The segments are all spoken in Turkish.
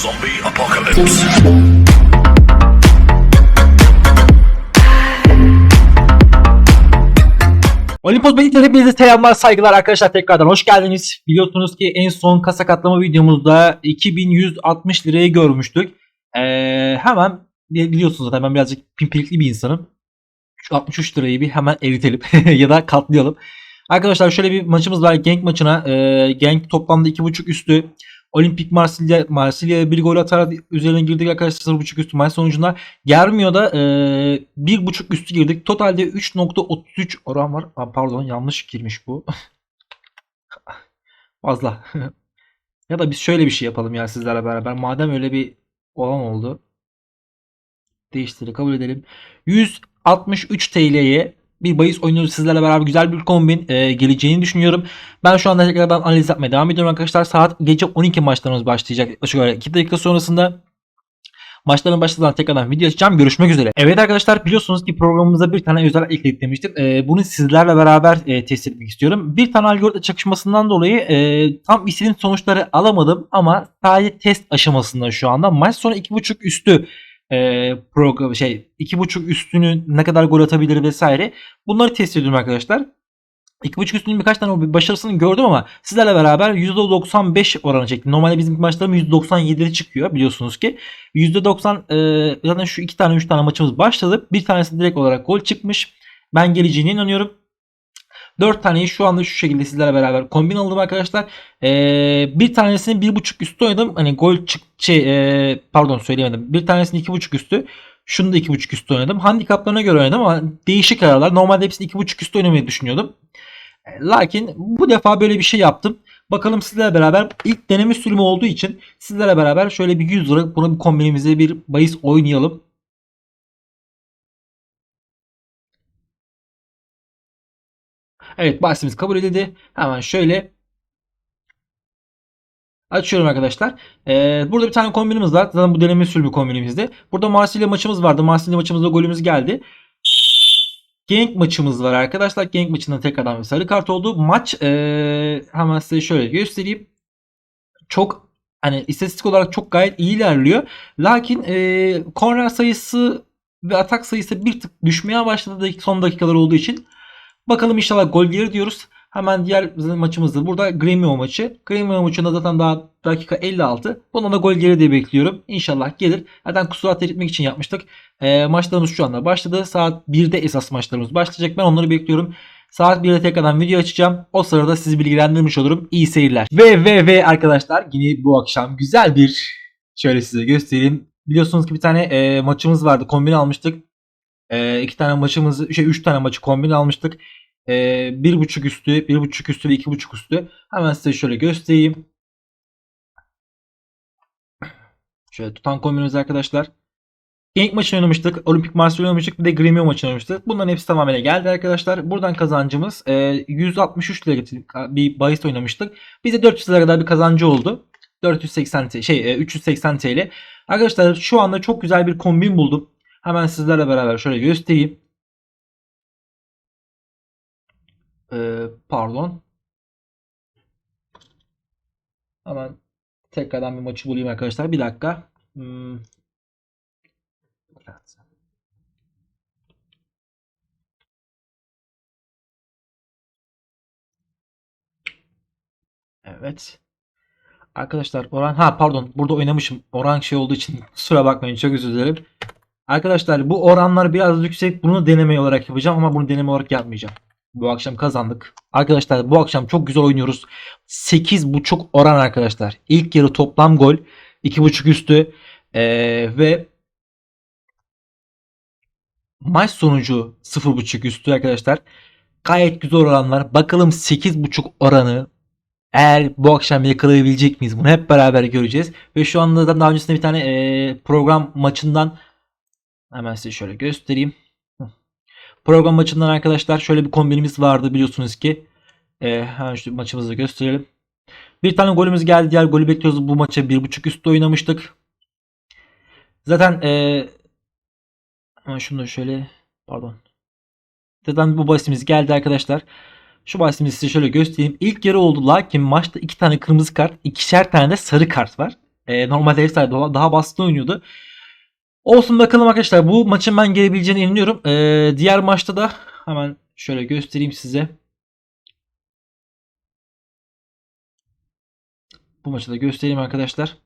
Zombie apocalypse. Olimpos Beylikler hepinize selamlar saygılar arkadaşlar tekrardan hoş geldiniz. Biliyorsunuz ki en son kasa katlama videomuzda 2160 lirayı görmüştük. Ee, hemen biliyorsunuz zaten ben birazcık pimpirikli bir insanım. Şu 63 lirayı bir hemen eritelim ya da katlayalım. Arkadaşlar şöyle bir maçımız var Genk maçına. Ee, Genk toplamda 2.5 üstü. Olimpik Marsilya Marsilya bir gol atarak üzerine girdik arkadaşlar 0.5 üstü maç sonucunda. Germio'da e, 1.5 üstü girdik. Totalde 3.33 oran var. Aa, pardon yanlış girmiş bu. Fazla. ya da biz şöyle bir şey yapalım ya sizlerle beraber. Madem öyle bir olan oldu. Değiştirdik kabul edelim. 163 TL'ye bir bahis oynuyoruz sizlerle beraber güzel bir kombin e, geleceğini düşünüyorum. Ben şu anda tekrardan analiz yapmaya devam ediyorum arkadaşlar. Saat gece 12 maçlarımız başlayacak. Yaklaşık olarak 2 dakika sonrasında Maçların başladığında tekrardan video açacağım. Görüşmek üzere. Evet arkadaşlar biliyorsunuz ki programımıza bir tane özel ekledik demiştim. Ee, bunu sizlerle beraber e, test etmek istiyorum. Bir tane algoritma çakışmasından dolayı e, tam istediğim sonuçları alamadım ama sadece test aşamasında şu anda. Maç sonu 2.5 üstü e, program şey 2.5 üstünü ne kadar gol atabilir vesaire. Bunları test ediyorum arkadaşlar. 2.5 üstünün birkaç tane başarısını gördüm ama sizlerle beraber %95 oranı çektim. Normalde bizim maçlarımız %97'de çıkıyor biliyorsunuz ki. %90 e, zaten şu iki tane üç tane maçımız başladı. Bir tanesi direkt olarak gol çıkmış. Ben geleceğine inanıyorum. 4 taneyi şu anda şu şekilde sizlerle beraber kombin aldım arkadaşlar. Ee, bir tanesini 1.5 üstü oynadım. Hani gol çık şey e, pardon söyleyemedim. Bir tanesini 2.5 üstü. Şunu da 2.5 üstü oynadım. Handikaplarına göre oynadım ama değişik kararlar. Normalde hepsini 2.5 üstü oynamayı düşünüyordum. Lakin bu defa böyle bir şey yaptım. Bakalım sizlerle beraber ilk deneme sürümü olduğu için sizlerle beraber şöyle bir 100 lira bunu bir kombinimize bir bahis oynayalım. Evet bahisimiz kabul edildi. Hemen şöyle Açıyorum arkadaşlar. Ee, burada bir tane kombinimiz var. Zaten bu deneme sürümü kombinimizde. Burada Marsilya maçımız vardı. Marsilya maçımızda golümüz geldi. Genk maçımız var arkadaşlar. Genk maçında tekrardan bir sarı kart oldu. Maç ee, hemen size şöyle göstereyim. Çok hani istatistik olarak çok gayet iyi ilerliyor. Lakin ee, korner sayısı ve atak sayısı bir tık düşmeye başladı son dakikalar olduğu için. Bakalım inşallah gol gelir diyoruz. Hemen diğer maçımızda burada Gremio maçı. Gremio maçında zaten daha dakika 56. Bundan da gol gelir diye bekliyorum. İnşallah gelir. Zaten kusurat eritmek için yapmıştık. E, maçlarımız şu anda başladı. Saat 1'de esas maçlarımız başlayacak. Ben onları bekliyorum. Saat 1'de tekrardan video açacağım. O sırada sizi bilgilendirmiş olurum. İyi seyirler. Ve ve ve arkadaşlar yine bu akşam güzel bir şöyle size göstereyim. Biliyorsunuz ki bir tane e, maçımız vardı. Kombin almıştık. E, iki tane maçımızı, şey üç tane maçı kombin almıştık. Ee, bir buçuk üstü, bir buçuk üstü ve iki buçuk üstü. Hemen size şöyle göstereyim. Şöyle tutan kombinimiz arkadaşlar. Genk maçını oynamıştık. Olimpik Marsilya oynamıştık. Bir de Gremio maçını oynamıştık. Bunların hepsi tamamen geldi arkadaşlar. Buradan kazancımız e, 163 lira getirdik. Bir bahis oynamıştık. Bize 400 lira kadar bir kazancı oldu. 480 TL, şey e, 380 TL. Arkadaşlar şu anda çok güzel bir kombin buldum. Hemen sizlerle beraber şöyle göstereyim. Ee, pardon. Hemen tekrardan bir maçı bulayım arkadaşlar. Bir dakika. Hmm. Evet. Arkadaşlar Orhan ha pardon burada oynamışım. Oran şey olduğu için kusura bakmayın çok özür dilerim. Arkadaşlar bu oranlar biraz yüksek. Bunu deneme olarak yapacağım ama bunu deneme olarak yapmayacağım. Bu akşam kazandık. Arkadaşlar bu akşam çok güzel oynuyoruz. 8.5 oran arkadaşlar. İlk yarı toplam gol. 2.5 üstü. Ee, ve maç sonucu 0.5 üstü arkadaşlar. Gayet güzel oranlar. Bakalım 8.5 oranı eğer bu akşam yakalayabilecek miyiz? Bunu hep beraber göreceğiz. Ve şu anda da daha öncesinde bir tane e, program maçından hemen size şöyle göstereyim. Program maçından arkadaşlar şöyle bir kombinimiz vardı biliyorsunuz ki. Ee, hemen şu maçımızı gösterelim. Bir tane golümüz geldi. Diğer golü bekliyoruz. Bu maça 1.5 üstü oynamıştık. Zaten ee, hemen şunu da şöyle pardon. Zaten bu bahisimiz geldi arkadaşlar. Şu bahisimizi size şöyle göstereyim. İlk yarı oldu lakin maçta iki tane kırmızı kart, ikişer tane de sarı kart var. E, normalde ev sahibi daha baskın oynuyordu. Olsun bakalım arkadaşlar. Bu maçın ben gelebileceğine inanıyorum. E, diğer maçta da hemen şöyle göstereyim size. Bu maçı da göstereyim arkadaşlar.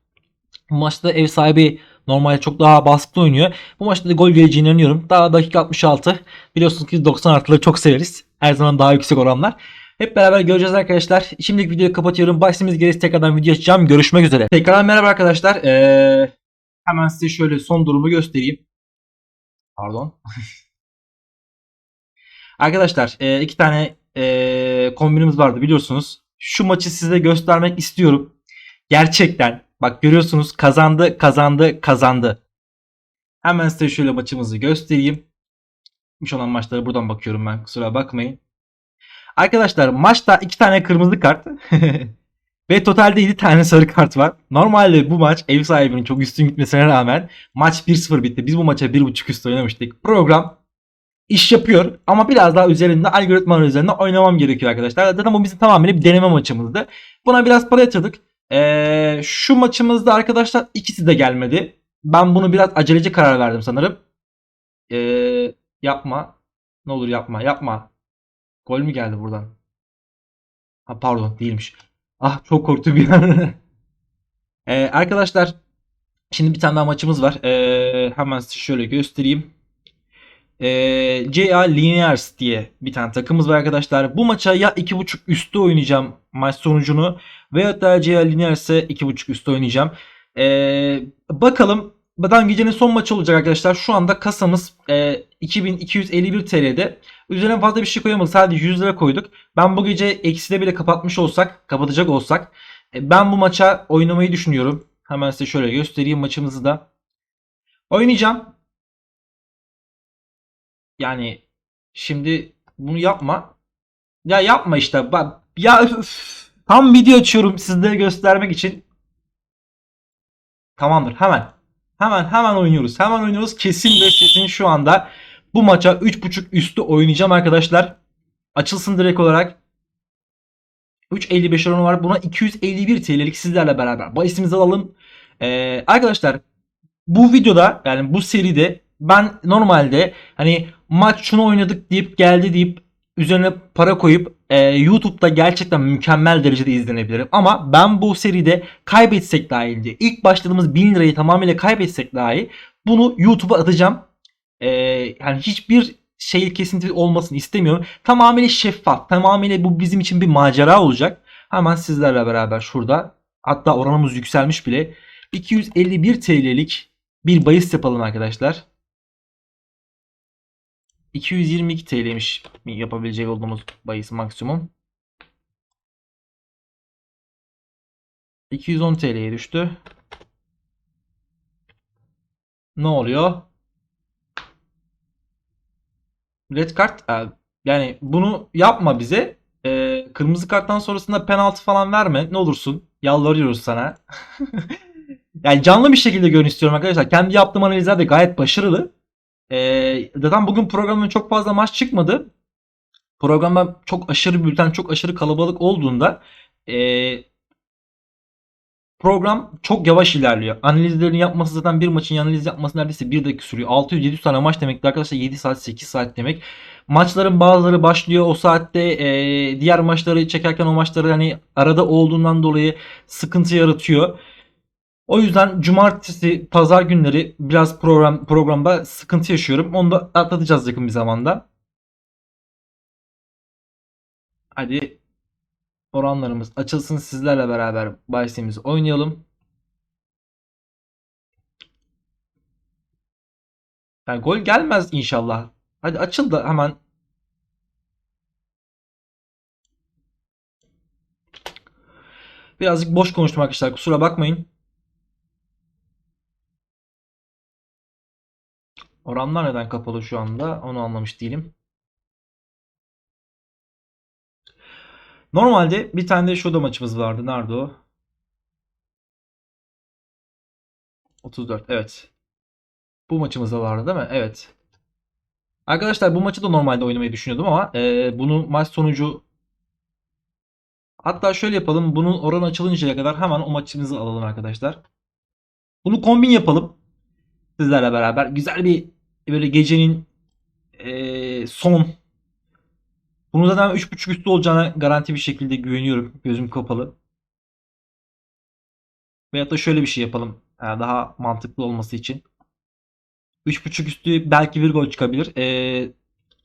Bu maçta ev sahibi normalde çok daha baskın oynuyor. Bu maçta da gol geleceğine inanıyorum. Daha dakika 66. Biliyorsunuz ki 90 artıları çok severiz. Her zaman daha yüksek oranlar. Hep beraber göreceğiz arkadaşlar. Şimdilik videoyu kapatıyorum. Başımız gerisi tekrardan video açacağım. Görüşmek üzere. Tekrar merhaba arkadaşlar. Ee, hemen size şöyle son durumu göstereyim. Pardon. arkadaşlar e, iki tane e, kombinimiz vardı biliyorsunuz. Şu maçı size göstermek istiyorum. Gerçekten bak görüyorsunuz kazandı kazandı kazandı. Hemen size şöyle maçımızı göstereyim. Gitmiş olan maçlara buradan bakıyorum ben kusura bakmayın. Arkadaşlar maçta iki tane kırmızı kart ve totalde 7 tane sarı kart var. Normalde bu maç ev sahibinin çok üstün gitmesine rağmen maç 1-0 bitti. Biz bu maça 1.5 üstü oynamıştık. Program iş yapıyor ama biraz daha üzerinde algoritmalar üzerinde oynamam gerekiyor arkadaşlar. Zaten bu bizim tamamen bir deneme maçımızdı. Buna biraz para yatırdık. Ee, şu maçımızda arkadaşlar ikisi de gelmedi. Ben bunu biraz aceleci karar verdim sanırım. Ee, yapma. Ne olur yapma. Yapma. Gol mü geldi buradan? Ha pardon değilmiş. Ah çok korktum bir an. ee, arkadaşlar şimdi bir tane daha maçımız var. Ee, hemen size şöyle göstereyim. Ee, CA Linears diye bir tane takımımız var arkadaşlar. Bu maça ya 2.5 üstü oynayacağım maç sonucunu veyahut da CA Linears'e 2.5 üstü oynayacağım. Ee, bakalım Badan gecenin son maçı olacak arkadaşlar. Şu anda kasamız e, 2251 TL'de. Üzerine fazla bir şey koyamadık. Sadece 100 lira koyduk. Ben bu gece ekside bile kapatmış olsak, kapatacak olsak e, ben bu maça oynamayı düşünüyorum. Hemen size şöyle göstereyim maçımızı da. Oynayacağım. Yani şimdi bunu yapma. Ya yapma işte. Ya üf, tam video açıyorum sizlere göstermek için. Tamamdır hemen. Hemen hemen oynuyoruz. Hemen oynuyoruz. Kesin ve kesin şu anda bu maça 3.5 üstü oynayacağım arkadaşlar. Açılsın direkt olarak. 3.55 oranı var. Buna 251 TL'lik sizlerle beraber bahisimizi alalım. Ee, arkadaşlar bu videoda yani bu seride ben normalde hani maç şunu oynadık deyip geldi deyip üzerine para koyup e, YouTube'da gerçekten mükemmel derecede izlenebilirim. Ama ben bu seride kaybetsek dahi ilk başladığımız 1000 lirayı tamamıyla kaybetsek dahi bunu YouTube'a atacağım. E, yani hiçbir şey kesinti olmasını istemiyorum. Tamamıyla şeffaf. Tamamıyla bu bizim için bir macera olacak. Hemen sizlerle beraber şurada hatta oranımız yükselmiş bile 251 TL'lik bir bahis yapalım arkadaşlar. 222 TL'ymiş yapabilecek olduğumuz bahis maksimum. 210 TL'ye düştü. Ne oluyor? Red kart e, yani bunu yapma bize. Ee, kırmızı karttan sonrasında penaltı falan verme. Ne olursun. Yalvarıyoruz sana. yani canlı bir şekilde görün istiyorum arkadaşlar. Kendi yaptığım analizler de gayet başarılı. Ee, zaten bugün programın çok fazla maç çıkmadı. Programda çok aşırı bülten, çok aşırı kalabalık olduğunda e, program çok yavaş ilerliyor. Analizlerini yapması zaten bir maçın analiz yapması neredeyse bir dakika sürüyor. 600-700 tane maç demek arkadaşlar 7 saat 8 saat demek. Maçların bazıları başlıyor o saatte e, diğer maçları çekerken o maçları hani arada olduğundan dolayı sıkıntı yaratıyor. O yüzden cumartesi, pazar günleri biraz program programda sıkıntı yaşıyorum. Onu da atlatacağız yakın bir zamanda. Hadi oranlarımız açılsın sizlerle beraber bahisimizi oynayalım. Yani gol gelmez inşallah. Hadi açıl da hemen. Birazcık boş konuştum arkadaşlar kusura bakmayın. Oranlar neden kapalı şu anda onu anlamış değilim. Normalde bir tane de şurada maçımız vardı. Nerede o? 34 evet. Bu maçımız da vardı değil mi? Evet. Arkadaşlar bu maçı da normalde oynamayı düşünüyordum ama e, bunu maç sonucu hatta şöyle yapalım. Bunun oran açılıncaya kadar hemen o maçımızı alalım arkadaşlar. Bunu kombin yapalım. Sizlerle beraber. Güzel bir böyle gecenin eee, son. Bunu zaten 3.5 üstü olacağına garanti bir şekilde güveniyorum. Gözüm kapalı. Veyahut da şöyle bir şey yapalım. Yani daha mantıklı olması için. 3.5 üstü belki bir gol çıkabilir. Ee,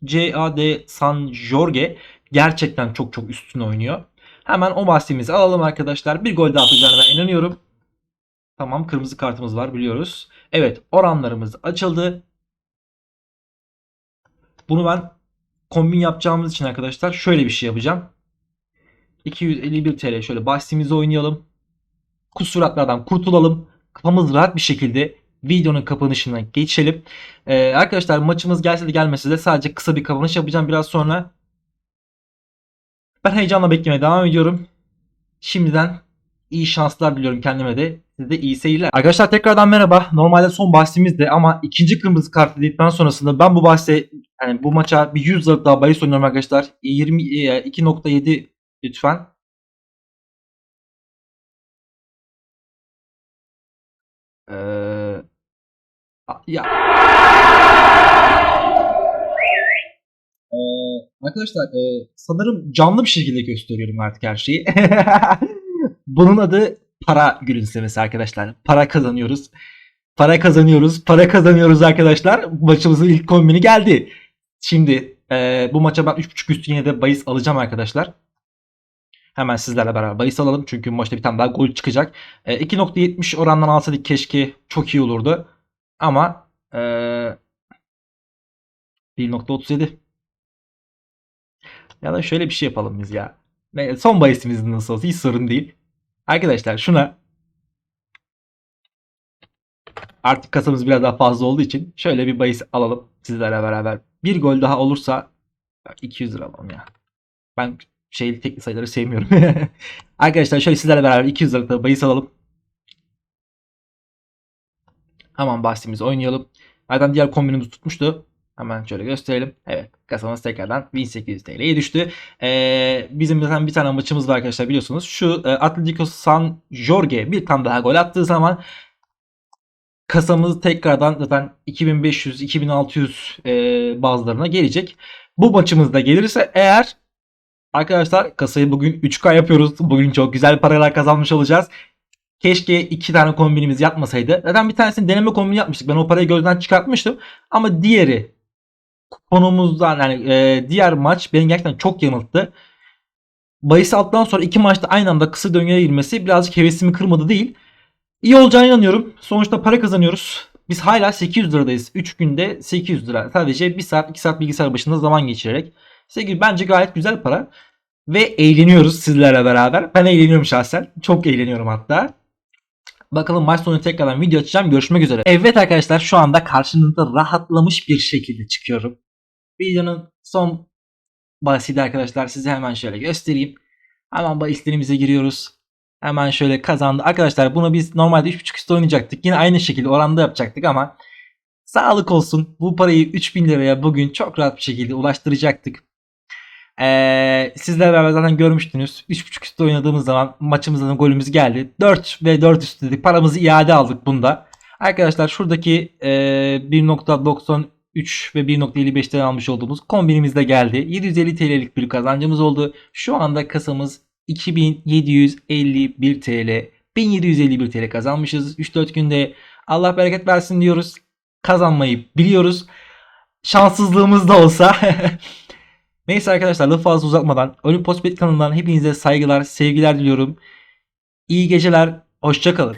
CAD San Jorge gerçekten çok çok üstün oynuyor. Hemen o bahsimizi alalım arkadaşlar. Bir gol daha atacağına inanıyorum. Tamam kırmızı kartımız var biliyoruz. Evet oranlarımız açıldı. Bunu ben kombin yapacağımız için arkadaşlar şöyle bir şey yapacağım. 251 TL şöyle bahsimizi oynayalım. Kusuratlardan kurtulalım. Kafamız rahat bir şekilde videonun kapanışına geçelim. Ee, arkadaşlar maçımız gelse de gelmese de sadece kısa bir kapanış yapacağım biraz sonra. Ben heyecanla beklemeye devam ediyorum. Şimdiden iyi şanslar diliyorum kendime de. Size iyi seyirler. Arkadaşlar tekrardan merhaba. Normalde son bahsimizde ama ikinci kırmızı kart dedikten sonrasında ben bu bahse yani bu maça bir 100 liralık daha bahis oynuyorum arkadaşlar. 22.7 lütfen. Ee, ya. Ee, arkadaşlar e, sanırım canlı bir şekilde gösteriyorum artık her şeyi. Bunun adı para gülümsemesi arkadaşlar. Para kazanıyoruz. Para kazanıyoruz. Para kazanıyoruz arkadaşlar. Maçımızın ilk kombini geldi. Şimdi e, bu maça ben 3.5 üstü yine de bahis alacağım arkadaşlar. Hemen sizlerle beraber bahis alalım. Çünkü maçta bir tane daha gol çıkacak. E, 2.70 orandan alsaydık keşke çok iyi olurdu. Ama e, 1.37 ya da şöyle bir şey yapalım biz ya. Son bahisimiz nasıl olsa hiç sorun değil. Arkadaşlar şuna artık kasamız biraz daha fazla olduğu için şöyle bir bahis alalım sizlerle beraber. Bir gol daha olursa 200 lira alalım ya. Ben şey tekli sayıları sevmiyorum. Arkadaşlar şöyle sizlerle beraber 200 liralık bahis alalım. Hemen bahsimizi oynayalım. Zaten diğer kombinimiz tutmuştu. Hemen şöyle gösterelim. Evet kasamız tekrardan 1800 TL'ye düştü. Ee, bizim zaten bir tane maçımız var arkadaşlar biliyorsunuz. Şu e, Atletico San Jorge bir tane daha gol attığı zaman kasamız tekrardan zaten 2500-2600 e, bazılarına gelecek. Bu maçımızda gelirse eğer arkadaşlar kasayı bugün 3K yapıyoruz. Bugün çok güzel paralar kazanmış olacağız. Keşke iki tane kombinimiz yapmasaydı. Zaten bir tanesini deneme kombini yapmıştık. Ben o parayı gözden çıkartmıştım. Ama diğeri konumuzdan yani e, diğer maç beni gerçekten çok yanılttı. Bahis alttan sonra iki maçta aynı anda kısa döngüye girmesi birazcık hevesimi kırmadı değil. İyi olacağına inanıyorum. Sonuçta para kazanıyoruz. Biz hala 800 liradayız. 3 günde 800 lira. Sadece 1 saat 2 saat bilgisayar başında zaman geçirerek. 800 bence gayet güzel para. Ve eğleniyoruz sizlerle beraber. Ben eğleniyorum şahsen. Çok eğleniyorum hatta. Bakalım maç sonu tekrardan video açacağım. Görüşmek üzere. Evet arkadaşlar şu anda karşınızda rahatlamış bir şekilde çıkıyorum. Videonun son bahsiydi arkadaşlar. Size hemen şöyle göstereyim. Hemen bahislerimize giriyoruz. Hemen şöyle kazandı. Arkadaşlar bunu biz normalde 3.5 üstü oynayacaktık. Yine aynı şekilde oranda yapacaktık ama sağlık olsun. Bu parayı 3000 liraya bugün çok rahat bir şekilde ulaştıracaktık. Ee, sizler beraber zaten görmüştünüz. 3.5 üstü oynadığımız zaman maçımızdan golümüz geldi. 4 ve 4 üstü dedik. Paramızı iade aldık bunda. Arkadaşlar şuradaki e, 1.93 ve 1.55'ten almış olduğumuz kombinimiz de geldi. 750 TL'lik bir kazancımız oldu. Şu anda kasamız 2751 TL. 1751 TL kazanmışız 3-4 günde. Allah bereket versin diyoruz. Kazanmayı biliyoruz. Şanssızlığımız da olsa. Neyse arkadaşlar lafı fazla uzatmadan Olimpos Bet kanalından hepinize saygılar, sevgiler diliyorum. İyi geceler, hoşçakalın.